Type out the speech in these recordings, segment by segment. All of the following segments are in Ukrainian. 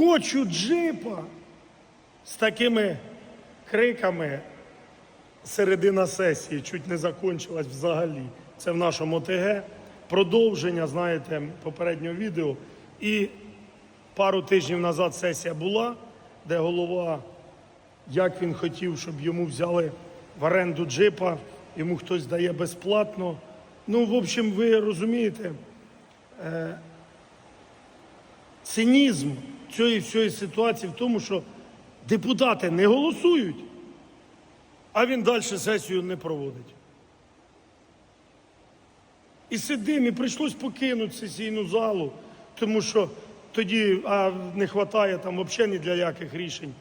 Хочу джипа з такими криками. Середина сесії чуть не закончилась взагалі. Це в нашому ОТГ. Продовження, знаєте, попереднього відео. І пару тижнів назад сесія була, де голова, як він хотів, щоб йому взяли в оренду джипа, йому хтось дає безплатно. Ну, в общем, ви розумієте, е, цинізм цієї всієї ситуації в тому, що депутати не голосують, а він далі сесію не проводить. І сидим, і прийшлось покинути сесійну залу, тому що тоді а не вистачає там взагалі ні для яких рішень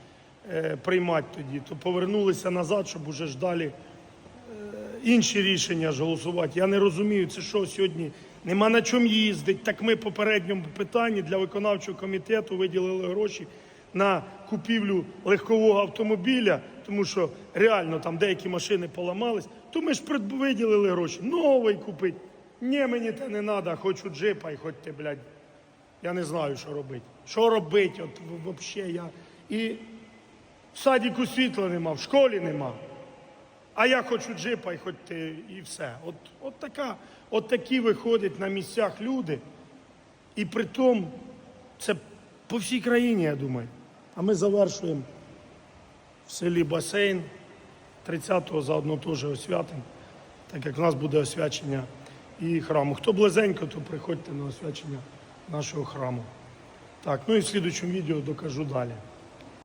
е, приймати тоді. То повернулися назад, щоб уже ж далі інші рішення ж голосувати. Я не розумію, це що сьогодні нема на чому їздити. Так ми попередньому питанні для виконавчого комітету виділили гроші на купівлю легкового автомобіля, тому що реально там деякі машини поламались, то ми ж виділили гроші. Новий купити. Ні, мені те не треба, хочу джипа і ти, блядь. Я не знаю, що робити. Що робити? От взагалі я. І в садіку світла нема, в школі нема. А я хочу джипа і хоч ти, і все. От, от, така, от такі виходять на місцях люди. І при тому це по всій країні, я думаю. А ми завершуємо в селі басейн 30-го заодно теж освятимо, так як в нас буде освячення і храму. Хто близенько, то приходьте на освячення нашого храму. Так, ну і в слідучому відео докажу далі.